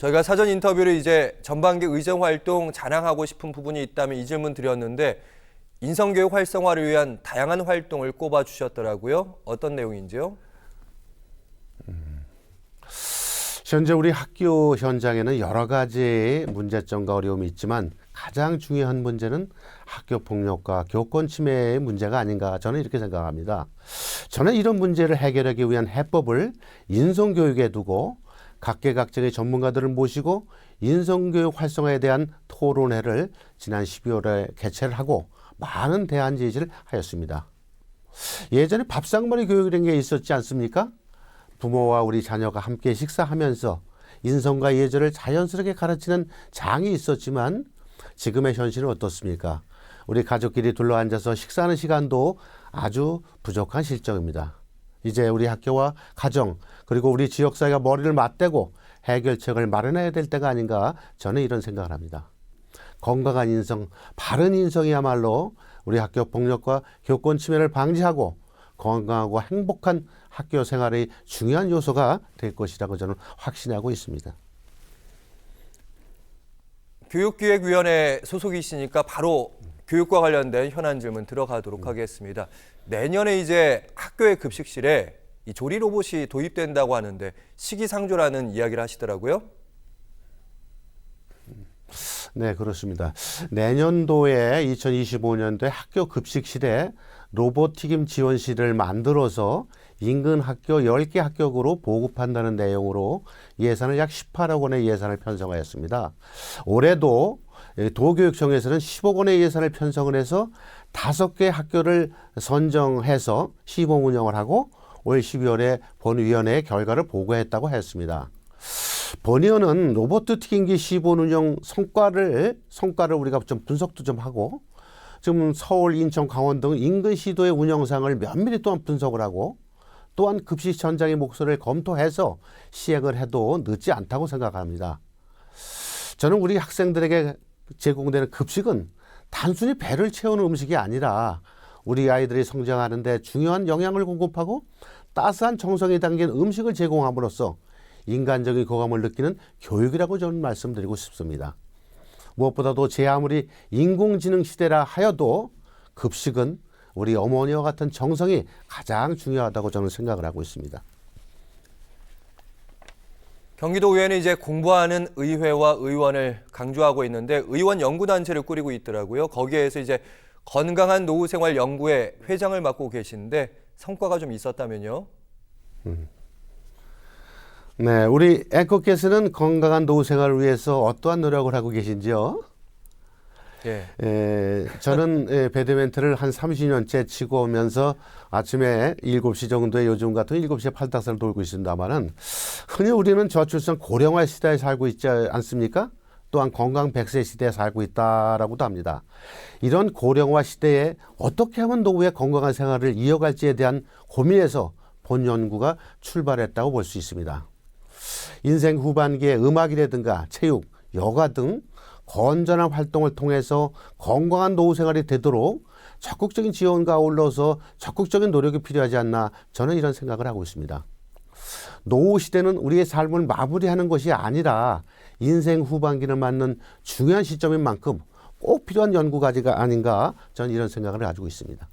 저희가 사전 인터뷰를 이제 전반기 의정 활동 자랑하고 싶은 부분이 있다면 이 질문 드렸는데 인성교육 활성화를 위한 다양한 활동을 꼽아 주셨더라고요. 어떤 내용인지요? 현재 우리 학교 현장에는 여러 가지 문제점과 어려움이 있지만 가장 중요한 문제는 학교 폭력과 교권 침해의 문제가 아닌가 저는 이렇게 생각합니다. 저는 이런 문제를 해결하기 위한 해법을 인성교육에 두고 각계각층의 전문가들을 모시고 인성교육 활성화에 대한 토론회를 지난 12월에 개최를 하고 많은 대안 제시를 하였습니다. 예전에 밥상머리 교육이라는 게 있었지 않습니까? 부모와 우리 자녀가 함께 식사하면서 인성과 예절을 자연스럽게 가르치는 장이 있었지만 지금의 현실은 어떻습니까? 우리 가족끼리 둘러앉아서 식사하는 시간도 아주 부족한 실정입니다. 이제 우리 학교와 가정 그리고 우리 지역사회가 머리를 맞대고 해결책을 마련해야 될 때가 아닌가 저는 이런 생각을 합니다. 건강한 인성, 바른 인성이야말로 우리 학교 폭력과 교권 침해를 방지하고 건강하고 행복한 학교 생활의 중요한 요소가 될 것이라고 저는 확신하고 있습니다. 교육기획위원회 소속이시니까 바로 교육과 관련된 현안 질문 들어가도록 하겠습니다. 내년에 이제 학교의 급식실에 이 조리 로봇이 도입된다고 하는데 시기상조라는 이야기를 하시더라고요. 네, 그렇습니다. 내년도에 2025년도에 학교 급식실에 로봇 튀김 지원실을 만들어서 인근 학교 10개 학교로 보급한다는 내용으로 예산을 약 18억 원의 예산을 편성하였습니다. 올해도 도교육청에서는 10억 원의 예산을 편성을 해서 다섯 개 학교를 선정해서 시범 운영을 하고 올 12월에 본위원회에 결과를 보고했다고 했습니다. 본의원은 로봇 튀김기 시범 운영 성과를 성과를 우리가 좀 분석도 좀 하고 지금 서울, 인천, 강원 등 인근 시도의 운영상을 면밀히 또한 분석을 하고 또한 급식 현장의 목소리를 검토해서 시행을 해도 늦지 않다고 생각합니다. 저는 우리 학생들에게 제공되는 급식은 단순히 배를 채우는 음식이 아니라 우리 아이들이 성장하는데 중요한 영양을 공급하고 따스한 정성이 담긴 음식을 제공함으로써 인간적인 고감을 느끼는 교육이라고 저는 말씀드리고 싶습니다. 무엇보다도 제 아무리 인공지능 시대라 하여도 급식은 우리 어머니와 같은 정성이 가장 중요하다고 저는 생각을 하고 있습니다. 경기도 의회는 이제 공부하는 의회와 의원을 강조하고 있는데 의원 연구단체를 꾸리고 있더라고요. 거기에서 이제 건강한 노후 생활 연구회 회장을 맡고 계신데 성과가 좀 있었다면요. 네, 우리 앵커께서는 건강한 노후 생활을 위해서 어떠한 노력을 하고 계신지요? 예. 에, 저는 에, 배드민턴을 한 30년째 치고 오면서 아침에 7시 정도에 요즘 같은 7시에 팔딱선을 돌고 있습니다만은 흔히 우리는 저출산 고령화 시대에 살고 있지 않습니까? 또한 건강 100세 시대에 살고 있다라고도 합니다. 이런 고령화 시대에 어떻게 하면 노후의 건강한 생활을 이어갈지에 대한 고민에서 본 연구가 출발했다고 볼 수 있습니다. 인생 후반기에 음악이라든가 체육, 여가 등 건전한 활동을 통해서 건강한 노후 생활이 되도록 적극적인 지원과 아울러서 적극적인 노력이 필요하지 않나 저는 이런 생각을 하고 있습니다. 노후 시대는 우리의 삶을 마무리하는 것이 아니라 인생 후반기를 맞는 중요한 시점인 만큼 꼭 필요한 연구 가지가 아닌가 저는 이런 생각을 가지고 있습니다.